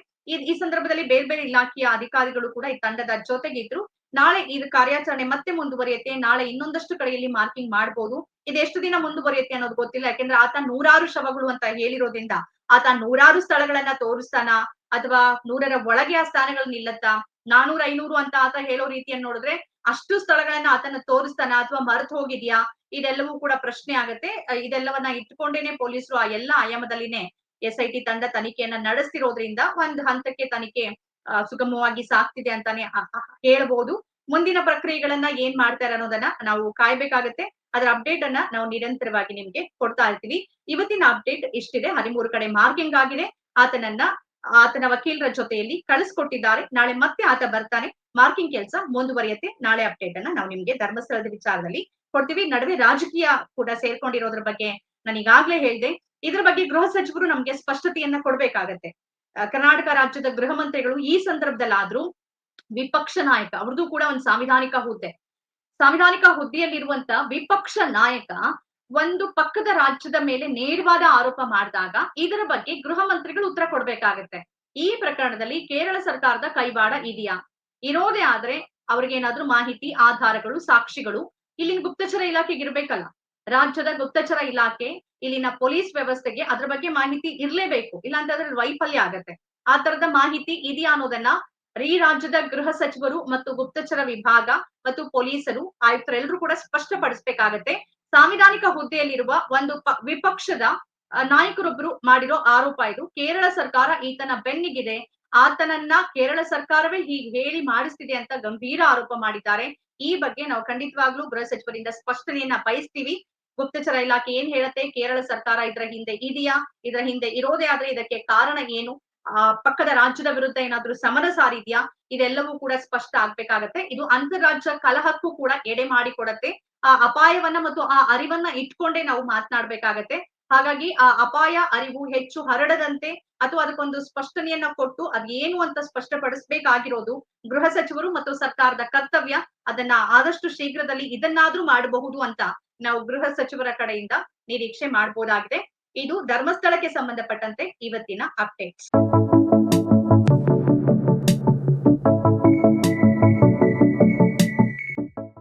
[SPEAKER 1] ಈ ಸಂದರ್ಭದಲ್ಲಿ ಬೇರೆ ಬೇರೆ ಇಲಾಖೆಯ ಅಧಿಕಾರಿಗಳು ಕೂಡ ಈ ತಂಡದ ಜೊತೆಗಿದ್ರು. ನಾಳೆ ಇದು ಕಾರ್ಯಾಚರಣೆ ಮತ್ತೆ ಮುಂದುವರಿಯುತ್ತೆ. ನಾಳೆ ಇನ್ನೊಂದಷ್ಟು ಕಡೆಯಲ್ಲಿ ಮಾರ್ಕಿಂಗ್ ಮಾಡಬಹುದು ಇದು ಎಷ್ಟು ದಿನ ಮುಂದುವರಿಯುತ್ತೆ ಅನ್ನೋದು ಗೊತ್ತಿಲ್ಲ. ಯಾಕೆಂದ್ರೆ ಆತ ನೂರಾರು ಶವಗಳು ಅಂತ ಹೇಳಿರೋದ್ರಿಂದ ಆತ ನೂರಾರು ಸ್ಥಳಗಳನ್ನ ತೋರಿಸ್ತಾನ? ಅಥವಾ ನೂರರ ಒಳಗೆ ಆ ಸ್ಥಾನಗಳು ನಿಲ್ಲತ್ತಾ? ನಾನೂರ ಐನೂರು ಅಂತ ಆತ ಹೇಳೋ ರೀತಿಯನ್ನು ನೋಡಿದ್ರೆ ಅಷ್ಟು ಸ್ಥಳಗಳನ್ನ ಆತನ ತೋರಿಸ್ತಾನ ಅಥವಾ ಮರೆತು ಹೋಗಿದ್ಯಾ? ಇದೆಲ್ಲವೂ ಕೂಡ ಪ್ರಶ್ನೆ ಆಗತ್ತೆ. ಇದೆಲ್ಲವನ್ನ ಇಟ್ಕೊಂಡೇನೆ ಪೊಲೀಸರು ಆ ಎಲ್ಲ ಆಯಾಮದಲ್ಲಿನೇ ಎಸ್ ಐ ಟಿ ತಂಡ ತನಿಖೆಯನ್ನ ನಡೆಸ್ತಿರೋದ್ರಿಂದ ಒಂದು ಹಂತಕ್ಕೆ ತನಿಖೆ ಸುಗಮವಾಗಿ ಸಾಕ್ತಿದೆ ಅಂತಾನೆ ಹೇಳ್ಬೋದು. ಮುಂದಿನ ಪ್ರಕ್ರಿಯೆಗಳನ್ನ ಏನ್ ಮಾಡ್ತಾರೆ ಅನ್ನೋದನ್ನ ನಾವು ಕಾಯ್ಬೇಕಾಗತ್ತೆ. ಅದರ ಅಪ್ಡೇಟ್ ಅನ್ನ ನಾವು ನಿರಂತರವಾಗಿ ನಿಮ್ಗೆ ಕೊಡ್ತಾ ಇರ್ತೀವಿ. ಇವತ್ತಿನ ಅಪ್ಡೇಟ್ ಇಷ್ಟಿದೆ ಹದಿಮೂರು ಕಡೆ ಮಾರ್ಕಿಂಗ್ ಆಗಿದೆ. ಆತನನ್ನ ಆತನ ವಕೀಲರ ಜೊತೆಯಲ್ಲಿ ಕಳಿಸ್ಕೊಟ್ಟಿದ್ದಾರೆ. ನಾಳೆ ಮತ್ತೆ ಆತ ಬರ್ತಾನೆ. ಮಾರ್ಕಿಂಗ್ ಕೆಲಸ ಮುಂದುವರಿಯುತ್ತೆ. ನಾಳೆ ಅಪ್ಡೇಟ್ ಅನ್ನ ನಾವು ನಿಮ್ಗೆ ಧರ್ಮಸ್ಥಳದ ವಿಚಾರದಲ್ಲಿ ಕೊಡ್ತೀವಿ. ನಡುವೆ ರಾಜಕೀಯ ಕೂಡ ಸೇರ್ಕೊಂಡಿರೋದ್ರ ಬಗ್ಗೆ ನಾನು ಈಗಾಗ್ಲೇ ಹೇಳಿದೆ. ಇದ್ರ ಬಗ್ಗೆ ಗೃಹ ಸಚಿವರು ನಮ್ಗೆ ಸ್ಪಷ್ಟತೆಯನ್ನ ಕೊಡ್ಬೇಕಾಗತ್ತೆ. ಕರ್ನಾಟಕ ರಾಜ್ಯದ ಗೃಹ ಮಂತ್ರಿಗಳು ಈ ಸಂದರ್ಭದಲ್ಲಾದ್ರೂ ವಿಪಕ್ಷ ನಾಯಕ ಅವ್ರದ್ದು ಕೂಡ ಒಂದು ಸಾಂವಿಧಾನಿಕ ಹುದ್ದೆ. ಸಾಂವಿಧಾನಿಕ ಹುದ್ದೆಯಲ್ಲಿರುವಂತ ವಿಪಕ್ಷ ನಾಯಕ ಒಂದು ಪಕ್ಕದ ರಾಜ್ಯದ ಮೇಲೆ ನೇರವಾದ ಆರೋಪ ಮಾಡಿದಾಗ ಇದರ ಬಗ್ಗೆ ಗೃಹ ಮಂತ್ರಿಗಳು ಉತ್ತರ ಕೊಡ್ಬೇಕಾಗತ್ತೆ. ಈ ಪ್ರಕರಣದಲ್ಲಿ ಕೇರಳ ಸರ್ಕಾರದ ಕೈವಾಡ ಇದೆಯಾ? ಇರೋದೇ ಆದ್ರೆ ಅವ್ರಿಗೇನಾದ್ರೂ ಮಾಹಿತಿ, ಆಧಾರಗಳು, ಸಾಕ್ಷಿಗಳು ಇಲ್ಲಿನ ಗುಪ್ತಚರ ಇಲಾಖೆಗೆ ಇರ್ಬೇಕಲ್ಲ. ರಾಜ್ಯದ ಗುಪ್ತಚರ ಇಲಾಖೆ ಇಲ್ಲಿನ ಪೊಲೀಸ್ ವ್ಯವಸ್ಥೆಗೆ ಅದ್ರ ಬಗ್ಗೆ ಮಾಹಿತಿ ಇರ್ಲೇಬೇಕು. ಇಲ್ಲಾಂತಂದ್ರೆ ವೈಫಲ್ಯ ಆಗತ್ತೆ. ಆ ತರದ ಮಾಹಿತಿ ಇದೆಯಾ ಅನ್ನೋದನ್ನ ಈ ರಾಜ್ಯದ ಗೃಹ ಸಚಿವರು ಮತ್ತು ಗುಪ್ತಚರ ವಿಭಾಗ ಮತ್ತು ಪೊಲೀಸರು, ಆಯುಕ್ತರೆಲ್ಲರೂ ಕೂಡ ಸ್ಪಷ್ಟಪಡಿಸ್ಬೇಕಾಗತ್ತೆ. ಸಾಂವಿಧಾನಿಕ ಹುದ್ದೆಯಲ್ಲಿರುವ ಒಂದು ವಿಪಕ್ಷದ ನಾಯಕರೊಬ್ಬರು ಮಾಡಿರೋ ಆರೋಪ ಇದು. ಕೇರಳ ಸರ್ಕಾರ ಈತನ ಬೆನ್ನಿಗಿದೆ. ಆತನನ್ನ ಕೇರಳ ಸರ್ಕಾರವೇ ಹೀಗೆ ಹೇಳಿ ಮಾಡಿಸ್ತಿದೆ ಅಂತ ಗಂಭೀರ ಆರೋಪ ಮಾಡಿದ್ದಾರೆ. ಈ ಬಗ್ಗೆ ನಾವು ಖಂಡಿತವಾಗ್ಲೂ ಗೃಹ ಸಚಿವರಿಂದ ಸ್ಪಷ್ಟನೆಯನ್ನ ಬಯಸ್ತೀವಿ. ಗುಪ್ತಚರ ಇಲಾಖೆ ಏನ್ ಹೇಳುತ್ತೆ? ಕೇರಳ ಸರ್ಕಾರ ಇದರ ಹಿಂದೆ ಇದೆಯಾ? ಇದರ ಹಿಂದೆ ಇರೋದೇ ಆದ್ರೆ ಇದಕ್ಕೆ ಕಾರಣ ಏನು? ಆ, ಪಕ್ಕದ ರಾಜ್ಯದ ವಿರುದ್ಧ ಏನಾದ್ರೂ ಸಮರ ಸಾರಿದ್ಯಾ? ಇದೆಲ್ಲವೂ ಕೂಡ ಸ್ಪಷ್ಟ ಆಗ್ಬೇಕಾಗತ್ತೆ. ಇದು ಅಂತರಾಜ್ಯ ಕಲಹಕ್ಕೂ ಕೂಡ ಎಡೆ ಮಾಡಿಕೊಡತ್ತೆ. ಆ ಅಪಾಯವನ್ನ ಮತ್ತು ಆ ಅರಿವನ್ನ ಇಟ್ಕೊಂಡೇ ನಾವು ಮಾತನಾಡ್ಬೇಕಾಗತ್ತೆ. ಹಾಗಾಗಿ ಆ ಅಪಾಯ ಅರಿವು ಹೆಚ್ಚು ಹರಡದಂತೆ ಅಥವಾ ಅದಕ್ಕೊಂದು ಸ್ಪಷ್ಟನೆಯನ್ನ ಕೊಟ್ಟು ಅದೇನು ಅಂತ ಸ್ಪಷ್ಟಪಡಿಸ್ಬೇಕಾಗಿರೋದು ಗೃಹ ಸಚಿವರು ಮತ್ತು ಸರ್ಕಾರದ ಕರ್ತವ್ಯ. ಅದನ್ನ ಆದಷ್ಟು ಶೀಘ್ರದಲ್ಲಿ ಇದನ್ನಾದ್ರೂ ಮಾಡಬಹುದು ಅಂತ ನಾವು ಗೃಹ ಸಚಿವರ ಕಡೆಯಿಂದ ನಿರೀಕ್ಷೆ ಮಾಡಬಹುದಾಗಿದೆ ಇದು ಧರ್ಮಸ್ಥಳಕ್ಕೆ ಸಂಬಂಧಪಟ್ಟಂತೆ ಇವತ್ತಿನ ಅಪ್ಡೇಟ್ಸ್